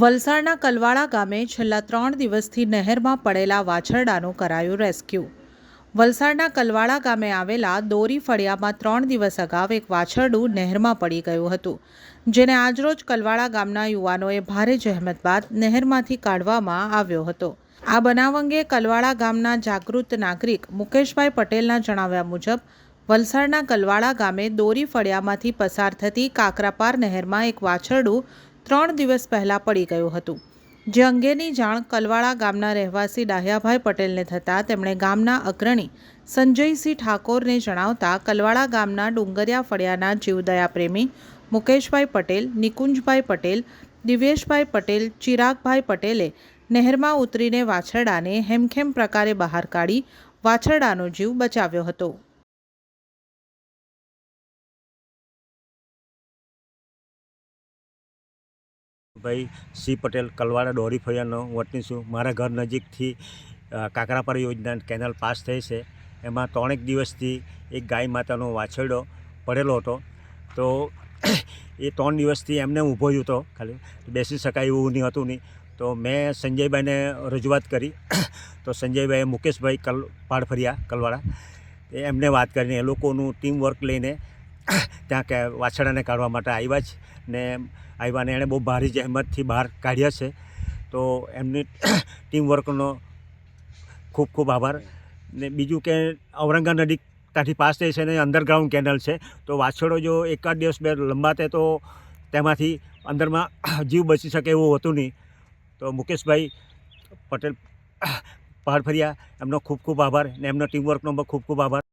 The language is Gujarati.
વલસાડના કલવાડા ગામે છેલ્લા ત્રણ દિવસથી નહેરમાં પડેલા વાછરડાનું કરાયું રેસ્ક્યુ. વલસાડના કલવાડા ગામે આવેલા દોરી ફળિયામાં ત્રણ દિવસ અગાઉ એક વાછરડું નહેરમાં પડી ગયું હતું, જેને આજરોજ કલવાડા ગામના યુવાનોએ ભારે જહેમત બાદ નહેરમાંથી કાઢવામાં આવ્યો હતો. આ બનાવ અંગે કલવાડા ગામના જાગૃત નાગરિક મુકેશભાઈ પટેલના જણાવ્યા મુજબ, વલસાડના કલવાડા ગામે દોરી ફળિયામાંથી પસાર થતી કાકરાપાર નહેરમાં એક વાછરડું ત્રણ દિવસ પહેલાં પડી ગયું હતું. જે અંગેની જાણ કલવાડા ગામના રહેવાસી ડાહ્યાભાઈ પટેલને થતાં તેમણે ગામના અગ્રણી સંજયસિંહ ઠાકોરને જણાવતા કલવાડા ગામના ડુંગરિયા ફળિયાના જીવદયા પ્રેમી મુકેશભાઈ પટેલ, નિકુંજભાઈ પટેલ દિવેશભાઈ પટેલ, ચિરાગભાઈ પટેલે નહેરમાં ઉતરીને વાછરડાને હેમખેમ પ્રકારે બહાર કાઢી વાછરડાનો જીવ બચાવ્યો હતો. ભાઈ સી પટેલ કલવાડા ડોરી ફળિયાનો વતની છું. મારા ઘર નજીકથી અ, યોજના કેનાલ પાસ થઈ છે. એમાં ત્રણેક દિવસથી એક ગાય માતાનો વાછરડો પડેલો હતો. તો એ ત્રણ દિવસથી એમને ઊભો જ હતો ખાલી. બેસી શકાય એવું નહીં હતું નહીં. તો મેં સંજયભાઈને રજૂઆત કરી. તો સંજયભાઈએ મુકેશભાઈ કલ પાડફરિયા કલવાડા એમને વાત કરીને એ લોકોનું ટીમ વર્ક લઈને ત્યાં કે વાછરડાને કાઢવા માટે આવ્યા છે ને આવ્યા ને એણે બહુ ભારી જહેમતથી બહાર કાઢ્યા છે. તો એમની ટીમ વર્કનો ખૂબ ખૂબ આભાર. ને બીજું કે ઔરંગા નદી ત્યાંથી પાસ થઈ છે ને અંડરગ્રાઉન્ડ કેનલ છે. તો વાછરડો જો એકાદ દિવસ બે લંબાતે તો તેમાંથી અંદરમાં જીવ બચી શકે એવું હતું નહીં. તો મુકેશભાઈ પટેલ, પહાડ ફર્યા, એમનો ખૂબ ખૂબ આભાર ને એમનો ટીમવર્કનો ખૂબ ખૂબ આભાર.